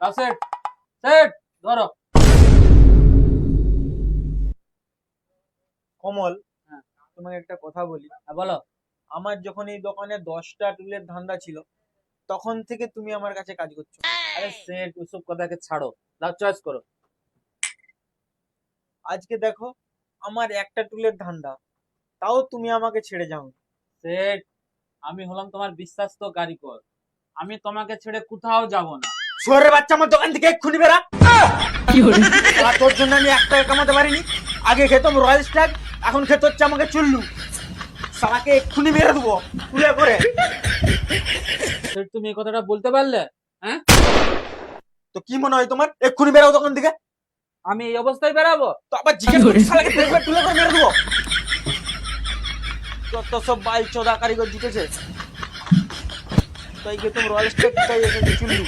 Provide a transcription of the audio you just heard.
দাও set set ধরো। কমল হ্যাঁ। তোমাকে একটা কথা বলি। হ্যাঁ, বলো। আমার যখন এই দোকানে দশটা টুলের ধান্দা ছিল তখন থেকে তুমি আমার কাছে কাজ করছ। আরে সেট ওসব কথাকে ছাড়ো। দাও চয়েস করো। আজকে দেখো আমার একটা টুলের ধান্দা। তাও তুমি আমাকে ছেড়ে যাও সেট আমি হলাম তোমার বিশ্বাস্ত কারিগর। আমি তোমাকে ছেড়ে কোথাও যাব না। শহরের বাচ্চা আমার দোকান থেকে এক্ষুনি বেরা আর তোর জন্য আমি এক টাকা কামাতে পারিনি। আগে খেতাম রয়্যাল স্ট্যাগ এখন খেতে হচ্ছে আমাকে চুল্লু। সারাকে এক্ষুনি মেরে দেবো তুলে করে। তুমি এই কথাটা বলতে পারলে হ্যাঁ? তো কি মনে হয় তোমার? এক্ষুনি বেরাও দোকান থেকে। আমি এই অবস্থায় বেরাবো তো আবার জিজ্ঞেস করছি শালাকে তুলে করে মেরে দেবো। যত সব বাল চোদা কারিগর জিতেছে তাই খেতাম রয়্যাল স্ট্যাগ তাই এসেছে চুল্লু